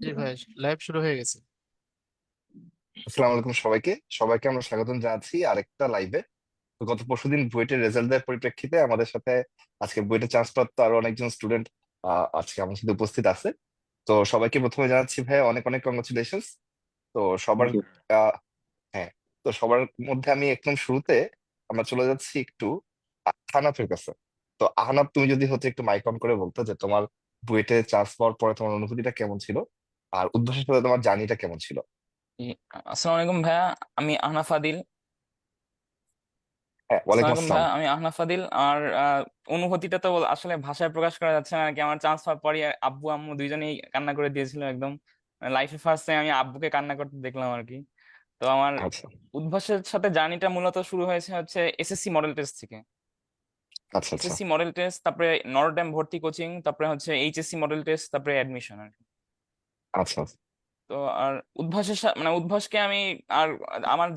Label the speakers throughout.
Speaker 1: জি ভাই লাইভ শুরু হয়ে গেছে।
Speaker 2: আসসালামু আলাইকুম সবাইকে। সবাইকে আমরা স্বাগতম জানাচ্ছি আরেকটা লাইভে তো গত পরশুদিন বুয়েটের রেজাল্ট দেওয়ার পরিপ্রেক্ষিতে আমাদের সাথে আজকে বুয়েটের চান্স প্রাপ্ত আরও অনেকজন স্টুডেন্ট আজকে আমার সাথে উপস্থিত আছে। তো সবাইকে প্রথমে জানাচ্ছি ভাই অনেক অনেক কংগ্রাচুলেশনস তো সবার আহ, তো সবার মধ্যে আমি একদম শুরুতে আমরা চলে যাচ্ছি একটু আহনাফের কাছে। তো আহনাফ তুমি যদি হচ্ছে একটু মাইক অন করে বলতো যে তোমার বুয়েটে চান্স পাওয়ার পরে তোমার অনুভূতিটা কেমন ছিল? আর উদ্ভাসের সাথে তোমার জার্নিটা কেমন ছিল?
Speaker 3: আসসালামু আলাইকুম ভাইয়া আমি আহনাফ আদিল।
Speaker 2: হ্যাঁ ওয়ালাইকুম আসসালাম
Speaker 3: ভাইয়া আমি আহনাফ আদিল। আর অনুভূতিটা তো আসলে ভাষায় প্রকাশ করা যাচ্ছে না আর কি আমার চান্স পাওয়ার পরই আব্বু আম্মু দুইজনেই কান্না করে দিয়েছিল একদম। লাইফে ফার্স্ট টাইম আমি আব্বুকে কান্না করতে দেখলাম আর কি। তো আমার
Speaker 2: আচ্ছা।
Speaker 3: উদ্ভাসের সাথে জার্নিটা মূলত শুরু হয়েছে হচ্ছে এসএসসি মডেল টেস্ট থেকে।
Speaker 2: আচ্ছা আচ্ছা।
Speaker 3: এসএসসি মডেল টেস্ট তারপরে নরড্যাম ভর্তি কোচিং তারপরে হচ্ছে এইচএসসি মডেল টেস্ট তারপরে অ্যাডমিশন আর কি।
Speaker 2: আচ্ছা।
Speaker 3: তো আর উদ্ভাসের সা- মানে উদ্ভাসকে আমি আর আমার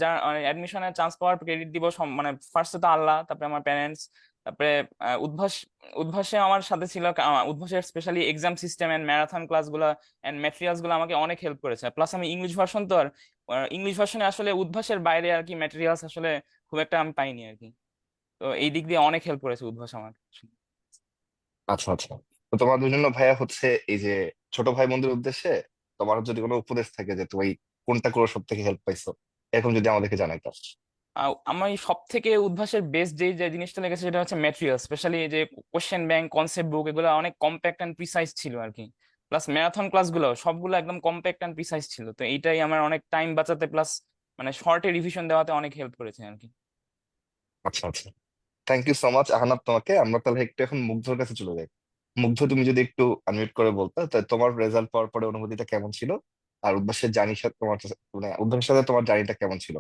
Speaker 3: অ্যাডমিশনের চান্স পাওয়ার ক্রেডিট দিব সম- মানে ফার্স্টে তো আল্লাহ তারপরে আমার প্যারেন্টস তারপরে আহ, উদ্ভাস উদ্ভাসে আমার সাথে ছিল কা- আহ, উদ্ভাসের specially exam system and marathon ক্লাসগুলো এন্ড ম্যাটেরিয়ালসগুলো আমাকে অনেক হেল্প করেছে। প্লাস আমি ইংলিশ ভার্সন তো আর ইংলিশ ভার্সনে আসলে উদ্ভাসের বাইরে আর কি ম্যাটেরিয়ালস আসলে খুব একটা আমি পাইনি আর কি। তো এই দিক দিয়ে অনেক হেল্প করেছে উদ্ভাস আমার।
Speaker 2: আচ্ছা আচ্ছা। তো তোমার জন্য ভাইয়া হচ্ছে এই যে ছোট ভাই বোনদের উদ্দেশ্যে তোমার যদি কোনো উপদেশ থাকে যে তুমি কোনটা করে সব থেকে হেল্প পাইছো এরকম যদি আমাদেরকে জানাইতো
Speaker 3: আমার সব থেকে উদ্ভাসের বেস্ট যে যে জিনিসটা লেগেছে সেটা হচ্ছে ম্যাটেরিয়াল স্পেশালি যে কোশ্চেন ব্যাংক কনসেপ্ট বুক এগুলো অনেক কম্প্যাক্ট অ্যান্ড প্রিসাইজ ছিল আর কি। প্লাস ম্যারাথন ক্লাসগুলো সবগুলো একদম কম্প্যাক্ট অ্যান্ড প্রিসাইজ ছিল। তো এইটাই আমার অনেক টাইম বাঁচাতে প্লাস মানে শর্টে রিভিশন দেওয়াতে অনেক হেল্প করেছে আর কি।
Speaker 2: আচ্ছা আচ্ছা। Thank you so much Ahnab তোমাকে। আমরা তাহলে একটু এখন মুগ্ধর কাছে চলে যাই। মুগ্ধ তুমি যদি একটু আনমিউট করে বলতে তাহলে তোমার রেজাল্ট পাওয়ার পরে অনুভূতিটা কেমন ছিল? আর উদ্ভাসের জার্নির সাথে তোমার মানে উদ্ভাসের সাথে তোমার জার্নিটা কেমন ছিল?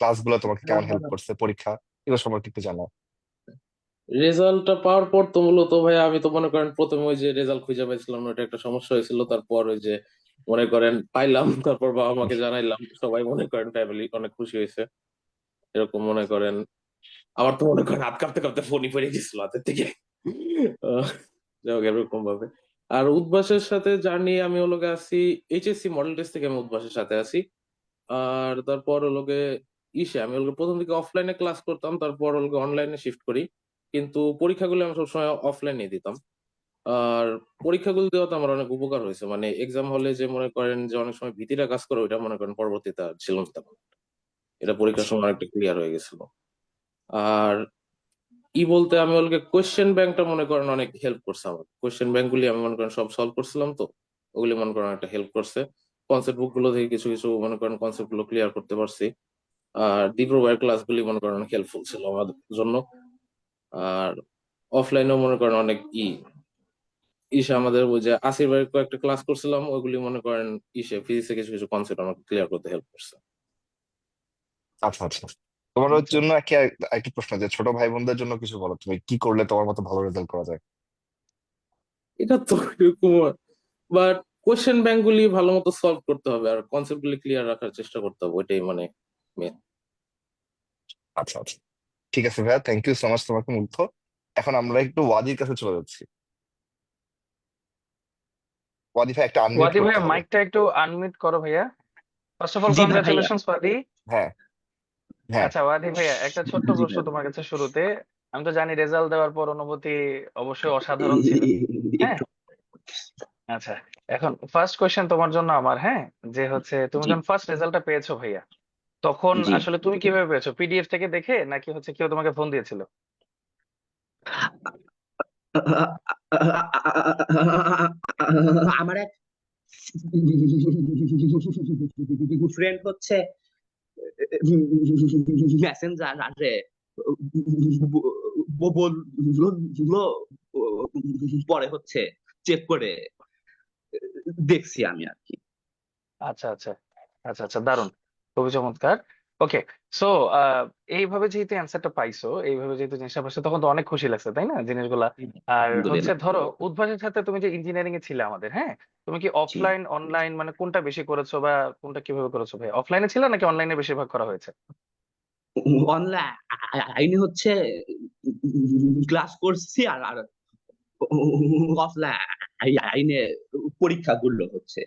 Speaker 2: ক্লাসগুলো তোমাকে কেমন হেল্প করছে? পরীক্ষা এগুলো সম্পর্কে একটু জানাও।
Speaker 4: রেজাল্টটা পাওয়ার পর তো মূলত ভাই, আমি তো মনে করেন প্রথমে ওই যে রেজাল্ট খুঁজে পাইছিলাম না, ওটা একটা সমস্যা হয়েছিল। তারপর ওই যে মনে করেন পাইলাম, তারপর বাবা মাকে জানাইলাম, সবাই মনে করেন ফ্যামিলি অনেক খুশি হয়েছে। এরকম মনে করেন, আমার তো মনে করেন হাত কাঁপতে কাঁপতে ফোনই পড়ে গেছিল হাতের থেকে এরকম ভাবে। আর উদ্ভাসের সাথে জার্নি আমি হলোকে আছি এইচএসসি মডেল টেস্ট থেকে আমি উদ্ভাসের সাথে আছি আর তারপর হলোকে ইসে, আমি হলোকে প্রথম দিকে অফলাইনে ক্লাস করতাম, তারপর হলোকে অনলাইনে শিফট করি। কিন্তু পরীক্ষাগুলো আমি সবসময় অফলাইনে দিতাম। আর পরীক্ষাগুলো দেওয়াতে আমার অনেক উপকার হয়েছে। মানে এক্সাম হলে যে মনে করেন যে অনেক সময় ভীতিটা কাজ করে, ওইটা মনে করেন পরবর্তীতে ছিল না এটা পরীক্ষার সময় অনেকটা ক্লিয়ার হয়ে গেছিল। আর ই বলতে আমি ওগুলোকে কোয়েশ্চেন ব্যাংকটা মনে করেন অনেক হেল্প করছে আমার কোয়েশ্চেন ব্যাংক গুলি আমি মনে করেন সব সলভ করছিলাম তো, ওগুলি মনে করেন একটা হেল্প করছে। কনসেপ্ট বুকগুলো থেকে কিছু কিছু মনে করেন কনসেপ্টগুলো ক্লিয়ার করতে পারছি। আর ভাইয়ের ক্লাস গুলি মনে করেন অনেক হেল্পফুল ছিল আমাদের জন্য। আর অফলাইনেও মনে করেন অনেক ই। ইসে আমাদের ওই যে আসির ভাইয়ের কয়েকটা ক্লাস করছিলাম ওইগুলি মনে করেন ইসে ফিজিক্সে কিছু কিছু কনসেপ্ট আমাকে ক্লিয়ার করতে হেল্প করছে।
Speaker 2: আচ্ছা আচ্ছা। তোমার জন্য একটা একটা প্রশ্ন যে ছোট ভাই বোনদের জন্য কিছু বলো। তুমি কি করলে তোমার মতো ভালো রেজাল্ট করা যায়?
Speaker 4: এটা তো এরকম বাট কোশ্চেন ব্যাংক গুলি ভালো মতো সলভ করতে হবে আর কনসেপ্ট গুলি ক্লিয়ার রাখার চেষ্টা করতে হবে ওইটাই মানে মেন
Speaker 2: আচ্ছা আচ্ছা। ঠিক আছে ভাইয়া থ্যাংক ইউ সো মাচ তোমাকে মুগ্ধ। এখন আমরা একটু ওয়াদির কাছে চলে যাচ্ছি। ওয়াদি ভাই একটা আনমিউট
Speaker 5: ওয়াদি
Speaker 2: হবে।
Speaker 5: মাইকটা একটু আনমিউট করো ভাইয়া। ফার্স্ট অফ অল
Speaker 6: জি ভাইয়া।
Speaker 5: কংগ্রাচুলেশনস ওয়াদি
Speaker 2: হ্যাঁ। হ্যাঁ।
Speaker 5: আচ্ছা ওয়াদি ভাইয়া একটা ছোট্ট
Speaker 6: জি
Speaker 5: প্রশ্ন
Speaker 6: ভাইয়া।
Speaker 5: তোমার কাছে শুরুতে। আমি তো জানি রেজাল্ট দেওয়ার পর অনুভূতি অবশ্যই অসাধারণ ছিল। হ্যাঁ? আচ্ছা এখন ফার্স্ট কোয়েশ্চেন তোমার জন্য আমার হ্যাঁ? যে হচ্ছে তুমি যখন ফার্স্ট রেজাল্টটা পেয়েছ ভাইয়া তখন
Speaker 6: জি।
Speaker 5: আসলে তুমি কীভাবে পেয়েছ? পিডিএফ থেকে দেখে নাকি হচ্ছে কেউ তোমাকে ফোন দিয়েছিল?
Speaker 6: আমার এক ফ্রেন্ড হচ্ছে মেসেঞ্জারে বলল পরে হচ্ছে চেক করে দেখছি আমি আর কি।
Speaker 5: আচ্ছা আচ্ছা আচ্ছা আচ্ছা দারুণ। খুবই চমৎকার ওকে সো এইভাবে যেহেতু অ্যান্সারটা পাইছো এইভাবে যেহেতু জিনিসটা পাইছো তখন তো অনেক খুশি লাগছে তাই না জিনিসগুলা আর হচ্ছে ধরো উদ্ভাসের সাথে তুমি যে ইঞ্জিনিয়ারিং এ ছিলে আমাদের হ্যাঁ তুমি কি অফলাইন অনলাইন মানে কোনটা বেশি করেছ বা কোনটা কীভাবে করেছ ভাই অফলাইনে ছিল নাকি অনলাইনে বেশিরভাগ করা হয়েছে
Speaker 6: অনলাইনে হচ্ছে ক্লাস করছি আর আর অফলাইনে পরীক্ষাগুলো হচ্ছে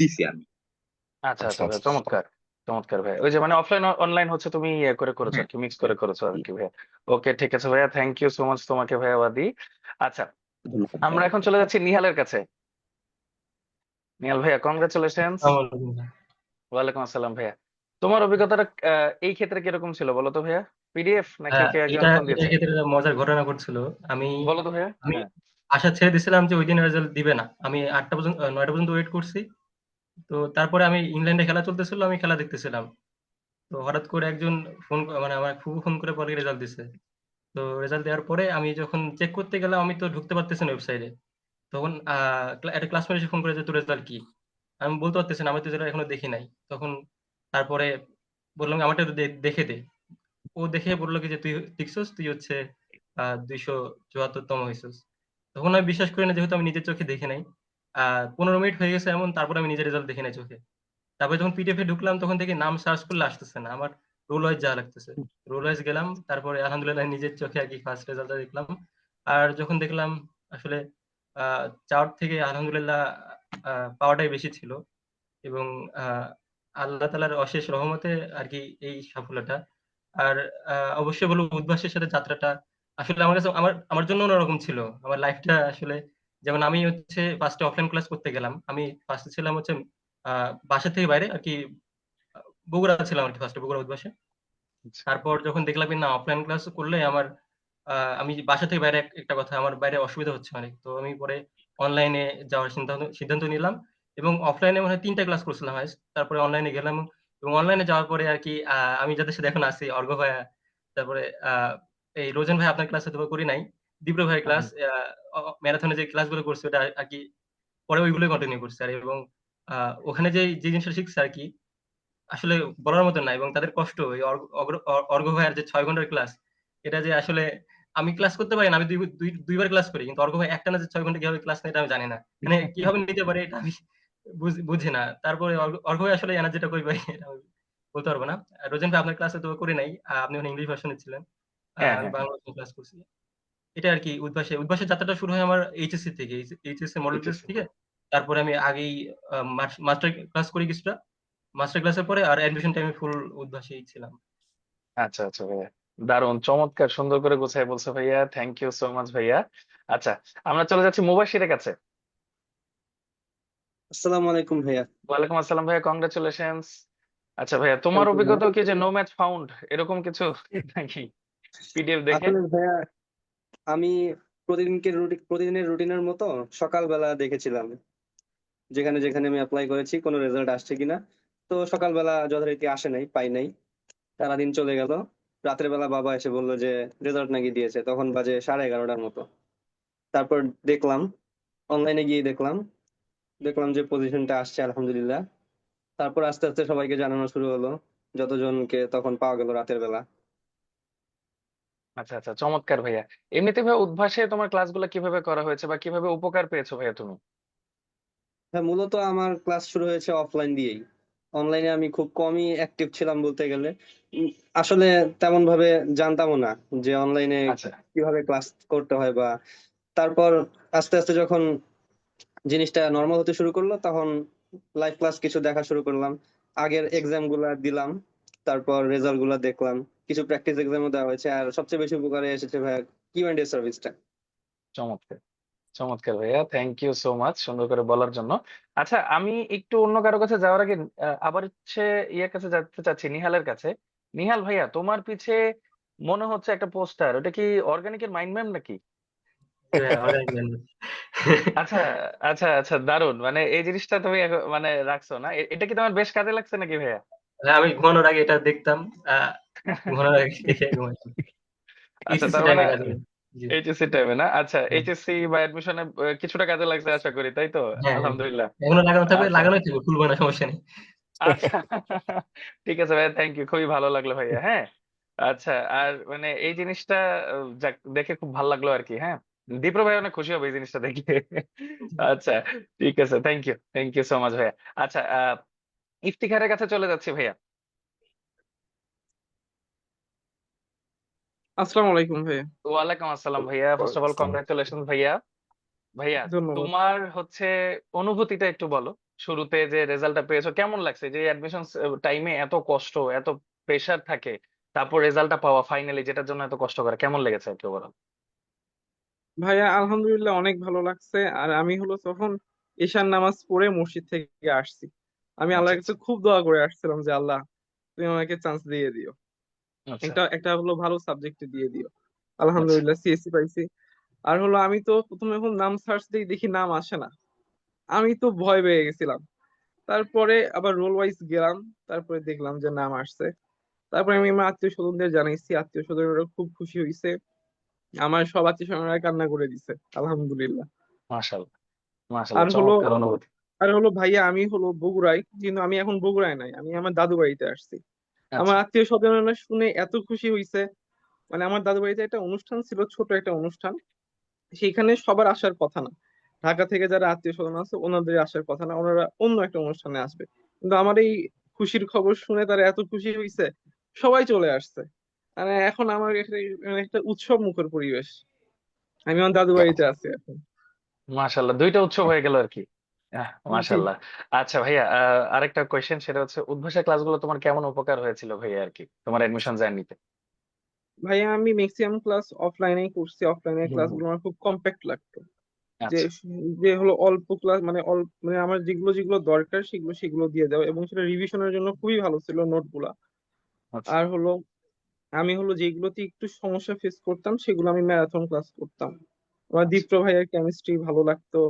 Speaker 6: দিছি আমি।
Speaker 5: আচ্ছা আচ্ছা
Speaker 2: আচ্ছা আচ্ছা
Speaker 5: চমৎকার চমৎকার ভাই। ওই যে মানে অফলাইন অনলাইন হচ্ছে তুমি ইয়ে করে করেছ আর কি মিক্স করে করেছ আর কি ভাইয়া। ওকে ঠিক আছে ভাইয়া থ্যাংক ইউ সো মাচ তোমাকে ভাইয়া বাদি। আচ্ছা আমরা এখন চলে যাচ্ছি নিহালের কাছে। নিহাল ভাইয়া কংগ্রেচুলেশনস ওয়ালাইকুম আসসালাম ভাইয়া। তোমার অভিজ্ঞতাটা এই ক্ষেত্রে কীরকম ছিল বলো তো ভাইয়া? পিডিএফ নাকি
Speaker 7: হ্যাঁ
Speaker 5: কে একজন
Speaker 7: মজার ঘটনা ঘটছিল। আমি
Speaker 5: বলো তো ভাইয়া।
Speaker 7: আমি
Speaker 5: হ্যাঁ।
Speaker 7: আশা ছেড়ে দিয়েছিলাম যে ওই দিন রেজাল্ট দিবে না। আমি আটটা পর্যন্ত নয়টা পর্যন্ত ওয়েট করছি। তো তারপরে আমি ইংল্যান্ডে খেলা চলতেছিল, আমি খেলা দেখতেছিলাম। তো হঠাৎ করে একজন ফোন মানে আমার ফুফু ফোন করে পরে রেজাল্ট দিছে। তো রেজাল্ট দেওয়ার পরে আমি যখন চেক করতে গেলাম, আমি তো ঢুকতে পারতেছি না ওয়েবসাইটে তখন একটা ক্লাসমেট এসে ফোন করে যে, তোর রেজাল্ট কি? আমি বলতে পারতেছি না, আমি তো এখনও দেখি নাই। তখন তারপরে বললাম, আমারটা দেখে দে। ও দেখে বলল কি যে, তুই দেখছস? তুই হচ্ছে দুইশো চুয়াত্তরতম হয়েছিস তখন আমি বিশ্বাস করি না, যেহেতু আমি নিজের চোখে দেখে নাই। পনেরো মিনিট হয়ে গেছে এমন, তারপরে আমি নিজের রেজাল্ট দেখি নাই চোখে। তারপরে যখন পিডিএফ এ ঢুকলাম, তখন থেকে নাম সার্চ করলে আসতেছে না। আমার রোল ওয়াইজ যাওয়া লাগতেছে। রোল ওয়াইজ গেলাম, তারপরে আলহামদুলিল্লাহ নিজের চোখে আর কি ফার্স্ট রেজাল্টটা দেখলাম। আর যখন দেখলাম আসলে চার থেকে আলহামদুলিল্লাহ পাওয়াটাই বেশি ছিল। এবং আল্লাহ তালার অশেষ রহমতে আর কি এই সাফল্যটা। আর অবশ্যই বলব, উদ্ভাসের সাথে যাত্রাটা আসলে আমার কাছে আমার আমার জন্য অন্যরকম ছিল। আমার লাইফটা আসলে যেমন আমি হচ্ছে ফার্স্টে অফলাইন ক্লাস করতে গেলাম। আমি ফার্স্টে ছিলাম হচ্ছে বাসা থেকে বাইরে আর কি বগুড়া ছিলাম আর কি ফার্স্টে বগুড়া উদ্ভাসে তারপর যখন দেখলাম না অফলাইন ক্লাস করলে আমার আমি বাসা থেকে বাইরে একটা কথা আমার বাইরে অসুবিধা হচ্ছে অনেক। তো আমি পরে অনলাইনে যাওয়ার সিদ্ধান্ত সিদ্ধান্ত নিলাম এবং অফলাইনে মনে তিনটা ক্লাস করছিলাম তারপরে অনলাইনে গেলাম এবং অনলাইনে যাওয়ার পরে আর কি আহ, আমি যাদের সাথে এখন আছি অর্ঘ ভাইয়া তারপরে আহ, এই রোজন ভাই আপনার ক্লাস হয়তো বা করি নাই। দীপ্র ভাইয়ের ক্লাস ম্যারাথনে যে ক্লাসগুলো করছে ওটা আর কি পরে ওইগুলোই কন্টিনিউ করছে আর এবং ওখানে যে যে জিনিসটা শিখছে আর কি আসলে বলার মতো না এবং তাদের কষ্ট ওই অর্ঘ ভাইয়ার যে ছয় ঘণ্টার ক্লাস এটা যে আসলে আমি ক্লাস করতে পারি না আমি দুই দুই- দুইবার ক্লাস করি কিন্তু অর্ঘ ভাই একটা না যে ছয় ঘণ্টা কীভাবে ক্লাস এটা আমি জানি না। মানে কীভাবে নিতে পারে এটা আমি বুঝ- না। তারপরে অর্ঘ ভাই আসলে এনার্জিটা কই এটা বলতে পারব না। রোজন ভাই আপনার ক্লাসে তো করি নাই আপনি ওখানে ইংলিশ ভার্সনে ছিলেন।
Speaker 5: হ্যাঁ,
Speaker 7: আমি
Speaker 5: হ্যাঁ।
Speaker 7: বাংলা ক্লাস করছি। এটা আর কি উদ্ভাসে উদ্ভাসের যাত্রাটা শুরু হয় আমার এইচএসসি থেকে এইচএসসি মডেল টেস্ট থেকে। তারপরে আমি আগেই মাস্টার ক্লাস করি কিছুটা। মাস্টার ক্লাসের পরে আর অ্যাডমিশন টাইমে ফুল উদ্ভাসেই ছিলাম।
Speaker 5: আচ্ছা আচ্ছা ভাইয়া। দারুণ চমৎকার সুন্দর করে গোছায় বলছো ভাইয়া। থ্যাংক ইউ সো মাচ ভাইয়া। আচ্ছা আমরা চলে যাচ্ছি মুবাশিরের কাছে।
Speaker 8: আসসালামু আলাইকুম ভাইয়া।
Speaker 5: ওয়ালাইকুম আসসালাম ভাইয়া কংগ্রেচুলেশনস আচ্ছা ভাইয়া তোমার অভিজ্ঞতা কি যে নো ম্যাচ ফাউন্ড এরকম কিছু? নাকি? পিডিএফ দেখে?
Speaker 8: ভাইয়া, আমি প্রতিদিনকে প্রতিদিনের রুটিনের মতো সকালবেলা দেখেছিলাম। যেখানে যেখানে আমি অ্যাপ্লাই করেছি, কোনো রেজাল্ট আসছে কিনা। তো সকালবেলা যথারীতি আসে নাই, পাই নাই। সারাদিন চলে গেল। রাতের বেলা বাবা এসে বলল যে রেজাল্ট নাকি দিয়েছে? তখন বাজে সাড়ে এগারোটার মতো। তারপর দেখলাম অনলাইনে গিয়ে দেখলাম। দেখলাম যে পজিশনটা আসছে, আলহামদুলিল্লাহ। তারপর আস্তে আস্তে সবাইকে জানানো শুরু হলো, যতজনকে তখন পাওয়া গেল রাতের বেলা।
Speaker 5: আচ্ছা আচ্ছা চমৎকার ভাইয়া। এমনিতে ভাইয়া উদ্ভাসে তোমার ক্লাসগুলো কীভাবে করা হয়েছে বা কীভাবে উপকার পেয়েছ ভাইয়া তুমি?
Speaker 8: হ্যাঁ মূলত আমার ক্লাস শুরু হয়েছে অফলাইন দিয়েই। অনলাইনে আমি খুব কমই অ্যাক্টিভ ছিলাম বলতে গেলে। উম, আসলে তেমন ভাবে জানতামও না যে অনলাইনে
Speaker 5: আচ্ছা।
Speaker 8: কীভাবে ক্লাস করতে হয় বা তারপর আস্তে আস্তে যখন জিনিসটা নর্মাল হতে শুরু করল তখন লাইভ ক্লাস কিছু দেখা শুরু করলাম। আগের এক্সামগুলা দিলাম তারপর রেজাল্টগুলা দেখলাম। কিছু প্র্যাকটিস এক্সামও দেওয়া হয়েছে। আর সবচেয়ে বেশি উপকারে এসেছে ভাইয়া কিউ এন্ড এ সার্ভিসটা
Speaker 5: চমৎকার চমৎকার ভাইয়া থ্যাংক ইউ সো মাচ সুন্দর করে বলার জন্য। আচ্ছা আমি একটু অন্য কারও কাছে যাওয়ার আগে আবার হচ্ছে ইয়ের কাছে যেতে চাচ্ছি নিহালের কাছে। নিহাল ভাইয়া তোমার পিছে মনে হচ্ছে একটা পোস্টার ওটা কি অর্গানিকের মাইন্ড ম্যাপ নাকি?
Speaker 7: হ্যাঁ।
Speaker 5: আচ্ছা আচ্ছা আচ্ছা দারুণ। মানে এই জিনিসটা তুমি মানে রাখছো না? এটা কি তোমার বেশ কাজে লাগছে নাকি ভাইয়া?
Speaker 7: হ্যাঁ, আমি ঘুমানোর আগে এটা দেখতাম। দেখে
Speaker 5: আচ্ছা
Speaker 7: এইচএসসি
Speaker 5: তার মানে এইচএসসি টাইমে না? আচ্ছা। এইচএসসি বা অ্যাডমিশনে কিছুটা কাজে লাগছে আশা করি তাই তো?
Speaker 7: হ্যাঁ হ্যাঁ।
Speaker 5: আলহামদুলিল্লাহ।
Speaker 7: এখনও লাগানো থাকবে
Speaker 5: আচ্ছা।
Speaker 7: থাকবে খুলবো না সমস্যা নেই।
Speaker 5: আচ্ছা। ঠিক আছে ভাইয়া থ্যাংক ইউ খুবই ভালো লাগল ভাইয়া হ্যাঁ? আচ্ছা আর মানে এই জিনিসটা দেখে খুব ভালো লাগল আর কি হ্যাঁ? দীপ্র ভাই অনেক খুশি হবে এই জিনিসটা দেখে। আচ্ছা ঠিক আছে thank you thank you so much ভাইয়া। আচ্ছা আহ ইফতিখারের কাছে চলে যাচ্ছি ভাইয়া।
Speaker 9: আসসালামু আলাইকুম ভাইয়া।
Speaker 5: ওয়ালাইকুম আসসালাম ভাইয়া। ফার্স্ট অফ অল কংগ্রাচুলেশন ভাইয়া। ভাইয়া তোমার হচ্ছে অনুভূতিটা একটু বলো। শুরুতে যে রেজাল্টটা পেয়েছ কেমন লাগছে? যে অ্যাডমিশন টাইমে এত কষ্ট এত প্রেসার থাকে তারপর রেজাল্টটা পাওয়া ফাইনালি যেটার জন্য এত কষ্ট করে কেমন লেগেছে একটু বলো?
Speaker 9: ভাইয়া আলহামদুলিল্লাহ অনেক ভালো লাগছে। আর আমি হলো তখন ঈশার নামাজ পড়ে মসজিদ থেকে আসছি। আমি আল্লাহর
Speaker 5: আচ্ছা
Speaker 9: কাছে খুব দোয়া করে আসছিলাম যে আল্লাহ তুমি আমাকে চান্স দিয়ে দিও।
Speaker 5: আচ্ছা।
Speaker 9: একটা একটা হলো ভালো সাবজেক্টে দিয়ে দিও।
Speaker 5: আচ্ছা।
Speaker 9: আলহামদুলিল্লাহ সিএসসি পাইছি। আর হলো আমি তো প্রথমে যখন নাম সার্চ দিই দেখি নাম আসে না। আমি তো ভয় পেয়ে গেছিলাম। তারপরে আবার রোল ওয়াইজ গেলাম। তারপরে দেখলাম যে নাম আসছে। তারপরে আমি আমার আত্মীয় স্বজনদের জানাইছি। আত্মীয় স্বজনরা খুব খুশি হয়েছে আমার সব আত্মীয় স্বজনরা কান্না করে দিছে। আলহামদুলিল্লাহ।
Speaker 5: মাশাআল্লাহ।
Speaker 9: আর
Speaker 5: মাশাআল্লাহ
Speaker 9: হলো
Speaker 5: চমৎকার অনুভূতি।
Speaker 9: আর হলো ভাইয়া আমি হলো বগুড়ায় কিন্তু আমি এখন বগুড়ায় নাই। আমি আমার দাদু বাড়িতে আসছি। আমার
Speaker 5: আচ্ছা।
Speaker 9: আত্মীয় স্বজনরা শুনে এত খুশি হয়েছে মানে আমার দাদু বাড়িতে একটা অনুষ্ঠান ছিল ছোট একটা অনুষ্ঠান। সেখানে সবার আসার কথা না। ঢাকা থেকে যারা আত্মীয় স্বজন আছে ওনাদের আসার কথা না। ওনারা অন্য একটা অনুষ্ঠানে আসবে। কিন্তু আমার এই খুশির খবর শুনে তারা এত খুশি হয়েছে সবাই চলে আসছে। মানে এখন আমার একটা মানে একটা উৎসব মুখর পরিবেশ। আমি আমার দাদু বাড়িতে আছি এখন।
Speaker 5: মাশাআল্লাহ দুইটা উৎসব হয়ে গেল আর কি। আহ,
Speaker 9: জি
Speaker 5: মাশাআল্লাহ আচ্ছা ভাইয়া আরেকটা কোয়েশ্চেন সেটা হচ্ছে উদ্ভাসের ক্লাসগুলো তোমার কেমন উপকার হয়েছিল ভাইয়া আর কি তোমার এডমিশন জার্নিতে
Speaker 9: ভাইয়া আমি ম্যাক্সিমাম ক্লাস অফলাইনেই করছি অফলাইনের
Speaker 5: হুম
Speaker 9: ক্লাসগুলো আমার খুব কম্প্যাক্ট লাগতো। যে
Speaker 5: আচ্ছা।
Speaker 9: যে হলো অল্প ক্লাস মানে মানে আমার যেগুলো যেগুলো দরকার সেগুলো সেগুলো দিয়ে দেওয়া এবং সেটা রিভিশনের জন্য খুবই ভালো ছিল নোটগুলা
Speaker 5: আচ্ছা।
Speaker 9: আর হলো আমি হলো যেগুলোতে একটু সমস্যা ফেস করতাম সেগুলো আমি ম্যারাথন ক্লাস করতাম। আমার দীপ্ত ভাইয়ার কেমিস্ট্রি ভালো লাগতো।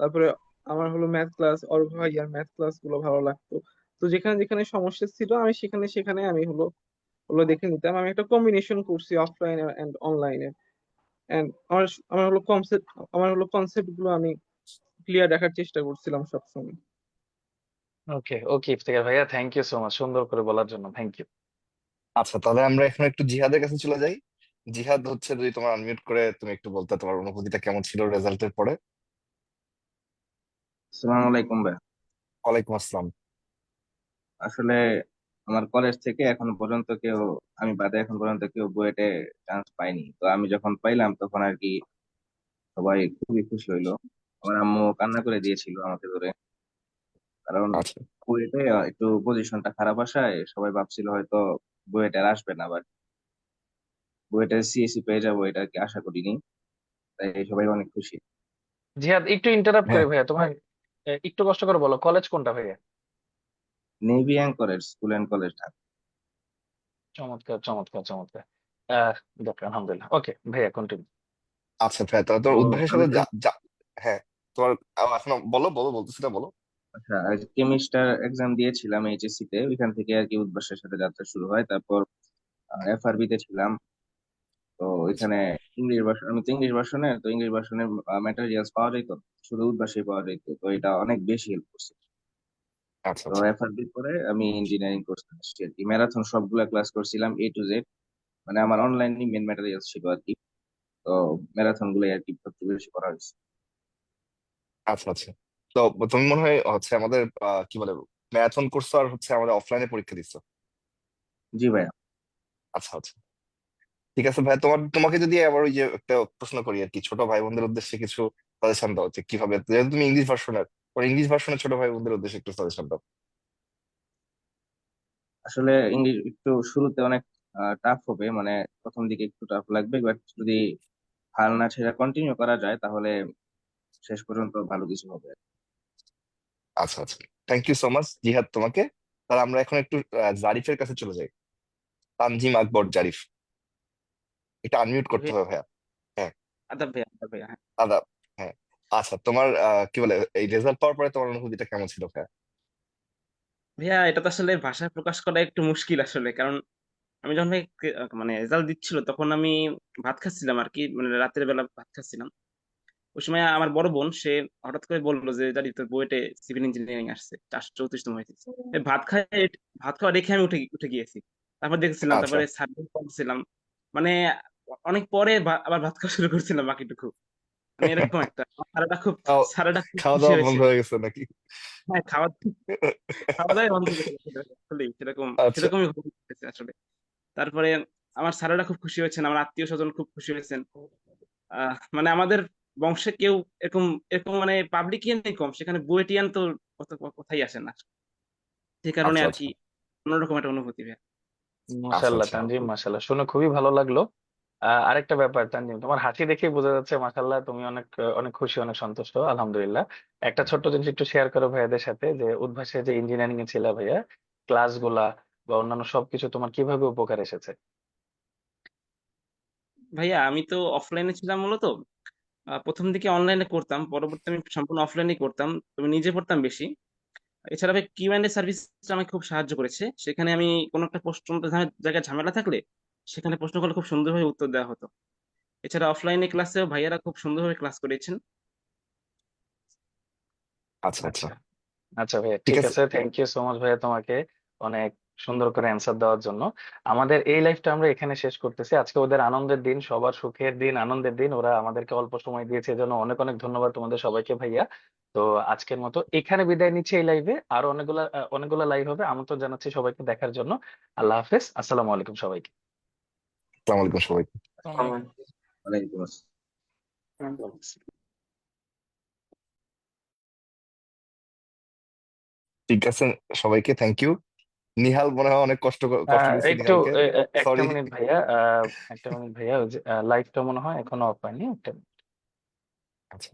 Speaker 9: তারপরে আমার হলো ম্যাথ ক্লাস অর্ঘ ভাইয়ার ম্যাথ ক্লাসগুলো ভালো লাগতো। তো যেখানে যেখানে সমস্যা ছিল আমি সেখানে সেখানে আমি হলো হলো দেখে নিতাম। আমি একটা কম্বিনেশন করছি অফলাইন এন্ড অনলাইনে এন্ড আমার আমার হলো কনসেপ্ট আমার হলো কনসেপ্টগুলো আমি ক্লিয়ার রাখার চেষ্টা করছিলাম সবসময়।
Speaker 5: ওকে ওকে ইফতেখার ভাইয়া থ্যাংক ইউ সো মাচ সুন্দর করে বলার জন্য থ্যাংক ইউ
Speaker 2: আচ্ছা তাহলে আমরা এখন একটু জিহাদের কাছে চলে যাই। জিহাদ হচ্ছে যদি তোমার আনমিউট করে তুমি একটু বলতে তোমার অনুভূতিটা কেমন ছিল রেজাল্টের পরে।
Speaker 6: আসসালামু আলাইকুম ভাই।
Speaker 2: ওয়ালাইকুম আসসালাম।
Speaker 6: আসলে আমার কলেজ থেকে এখন পর্যন্ত কেউ আমি বাদে এখন পর্যন্ত কেউ বুয়েটে চান্স পাইনি। তো আমি যখন পাইলাম তখন আর কি সবাই খুবই খুশি হইল। আমার আম্মু কান্না করে দিয়েছিল আমাকে ধরে। কারণ
Speaker 2: আচ্ছা।
Speaker 6: বুয়েটে একটু পজিশনটা খারাপ আসায় সবাই ভাবছিল হয়তো বুয়েটে আর আসবে না বাট বুয়েটে সিএসসি পেয়ে যাব এটা আর কি আশা করিনি। তাই সবাই অনেক খুশি।
Speaker 5: জিহাদ একটু ইন্টারাপ্ট
Speaker 2: হ্যাঁ।
Speaker 5: করি ভাইয়া তোমার একটু কষ্ট করে বলো কলেজ কোনটা ভাইয়া?
Speaker 6: Navy and college school and college Dhaka
Speaker 5: চমৎকার চমৎকার চমৎকার। আহ দেখ আলহামদুলিল্লাহ। ওকে ভাইয়া কন্টিনিউ
Speaker 2: আচ্ছা ভাই তাহলে তোমার
Speaker 6: তো
Speaker 2: উদ্ভাসের সাথে যা যা হ্যাঁ তোমার আহ, এখন বলো বলো না বলো।
Speaker 6: আচ্ছা কেমিস্টার এক্সাম দিয়েছিলাম এইচএসসি তে ওইখান থেকে আর কি উদ্ভাসের সাথে যাত্রা শুরু হয়। তারপর এফআরবি তে ছিলাম। তো ওইখানে ইংলিশ ভার্সন আমি তো ইংলিশ ভার্সনে তো ইংলিশ ভার্সনের ম্যাটেরিয়ালস পাওয়া যেত শুধু উদ্ভাসই পাওয়া যেত তো এটা অনেক বেশি হেল্প করছে।
Speaker 2: আচ্ছা
Speaker 6: তো
Speaker 2: আচ্ছা।
Speaker 6: এফআরবি পরে আমি ইঞ্জিনিয়ারিং কোর্স আসছি আর কি ম্যারাথন সবগুলা ক্লাস করছিলাম এ টু জেড মানে আমার অনলাইন মেন ম্যাটেরিয়ালস ছিল আর কি তো ম্যারাথন গুলোই আর কি সবচেয়ে বেশি করা হয়েছে।
Speaker 2: আচ্ছা আচ্ছা। তো তুমি মনে হয় হচ্ছে আমাদের কি বলে ম্যারাথন করছ আর হচ্ছে আমাদের অফলাইনে পরীক্ষা দিচ্ছ?
Speaker 6: জি ভাইয়া।
Speaker 2: আচ্ছা আচ্ছা। ঠিক আছে ভাই তোমার তোমাকে যদি আবার ওই যে একটা প্রশ্ন করি আর কি ছোট ভাই বোনদের উদ্দেশ্যে কিছু সাজেশন দাও যে কীভাবে যেহেতু তুমি ইংলিশ ভার্সনের ওর ইংলিশ ভার্সনের ছোট ভাই বোনদের উদ্দেশ্যে একটু সাজেশন দাও।
Speaker 6: আসলে ইংলিশ একটু শুরুতে অনেক টাফ হবে মানে প্রথম দিকে একটু টাফ লাগবে বাট যদি হাল না ছেড়ে কন্টিনিউ করা যায় তাহলে শেষ পর্যন্ত ভালো কিছু হবে।
Speaker 2: আচ্ছা আচ্ছা। থ্যাংক ইউ সো মাচ জিহাদ তোমাকে। তাহলে আমরা এখন একটু জারিফের কাছে চলে যাই। তানজিম আকবর জারিফ। এটা আনমিউট করতে হবে ভাইয়া। হ্যাঁ।
Speaker 6: আদাব ভাইয়া আদাব ভাইয়া হ্যাঁ।
Speaker 2: আদাব হ্যাঁ। আচ্ছা তোমার কি বলে এই রেজাল্ট পাওয়ার পরে তোমার অনুভূতিটা কেমন ছিল ভাইয়া?
Speaker 10: ভাইয়া এটা তো আসলে ভাষায় প্রকাশ করা একটু মুশকিল আসলে কারণ আমি যখন ভাই মানে রেজাল্ট দিচ্ছিল তখন আমি ভাত খাচ্ছিলাম আর কি মানে রাতের বেলা ভাত খাচ্ছিলাম। ওই সময় আমার বড় বোন সে হঠাৎ করে বলল যে জানি তোর বুয়েটে সিভিল ইঞ্জিনিয়ারিং আসছে চারশো চৌত্রিশতম হয়েছে। ভাত খাই ভাত খাওয়া রেখে আমি উঠে উঠে গিয়েছি। তারপর দেখছিলাম
Speaker 2: আচ্ছা।
Speaker 10: তারপরে সার্ভে করছিলাম মানে অনেক পরে আবার ভাত খাওয়া শুরু করছিলাম বাকিটুকু। মানে এরকম একটা সারাটা খুব সারাটা খুব
Speaker 2: খাওয়া দাওয়া বন্ধ হয়ে গেছে নাকি?
Speaker 10: হ্যাঁ খাওয়া খাওয়া দাওয়াই বন্ধ করে দিয়েছিল আসলে সেরকম
Speaker 2: আচ্ছা।
Speaker 10: সেরকমই হয়েছে আসলে। তারপরে আমার স্যারেরা খুব খুশি হয়েছেন আমার আত্মীয় স্বজন খুব খুশি হয়েছেন। আহ, মানে আমাদের বংশে কেউ এরকম এরকম মানে পাবলিকিয়ানই কম সেখানে বুয়েটিয়ান তো কত কথাই আসে না। সে কারণে
Speaker 2: আচ্ছা
Speaker 10: আর কি অন্যরকম একটা অনুভূতি ভাইয়া।
Speaker 5: মাশাল্লাহ
Speaker 2: আচ্ছা।
Speaker 5: তানজিম মাশাল্লাহ শুনে খুবই ভালো লাগল। আহ, আরেকটা ব্যাপার তানজিম। তোমার হাসি দেখেই বোঝা যাচ্ছে মাশাল্লাহ তুমি অনেক অনেক খুশি অনেক সন্তুষ্ট আলহামদুলিল্লাহ। একটা ছোট্ট জিনিস একটু শেয়ার করো ভাইয়াদের সাথে যে উদ্ভাসে যে ইঞ্জিনিয়ারিং এ ছিল ভাইয়া ক্লাসগুলা বা অন্যান্য সবকিছু তোমার কীভাবে উপকার এসেছে?
Speaker 10: ভাইয়া আমি তো অফলাইনে ছিলাম মূলত। প্রথম দিকে অনলাইনে করতাম পরবর্তী আমি সম্পূর্ণ অফলাইনে করতাম। তবে নিজে পড়তাম বেশি। এছাড়া ভাই কিউ এন্ড এ সার্ভিস আমাকে খুব সাহায্য করেছে। সেখানে আমি কোনো একটা প্রশ্ন জায়গায় ঝামেলা থাকলে সেখানে প্রশ্ন করলে খুব সুন্দরভাবে উত্তর দেওয়া হতো। এছাড়া অফলাইনে ক্লাসেও ভাইয়ারা খুব সুন্দরভাবে ক্লাস করেছেন।
Speaker 2: আচ্ছা আচ্ছা।
Speaker 5: আচ্ছা। ভাইয়া
Speaker 2: ঠিক
Speaker 5: ঠিক
Speaker 2: আছে।
Speaker 5: আছে। থ্যাংক ইউ সো মাচ ভাইয়া তোমাকে অনেক সুন্দর করে অ্যান্সার দেওয়ার জন্য। আমাদের এই লাইফটা আমরা এখানে শেষ করতেছি। আজকে ওদের আনন্দের দিন সবার সুখের দিন আনন্দের দিন। ওরা আমাদেরকে অল্প সময় দিয়েছে এজন্য অনেক অনেক ধন্যবাদ তোমাদের সবাইকে ভাইয়া। তো আজকের মতো এখানে বিদায় নিচ্ছি এই লাইভে আর অনেকগুলা আহ, অনেকগুলা লাইভ হবে। আমন্ত্রণ জানাচ্ছি সবাইকে দেখার জন্য। আল্লাহ হাফেজ। আসসালামু আলাইকুম সবাইকে।
Speaker 2: আসসালামু আলাইকুম সবাইকে।
Speaker 6: ওয়ালাইকুম আসসালাম
Speaker 2: ঠিক আছে সবাইকে থ্যাংক ইউ নিহাল মনে হয় অনেক কষ্ট
Speaker 5: একটু একটা
Speaker 2: সরি
Speaker 5: মিনিট ভাইয়া একটা মিনিট ভাইয়া লাইভটা মনে হয় এখনও অফ হয়নি একটা
Speaker 2: আচ্ছা।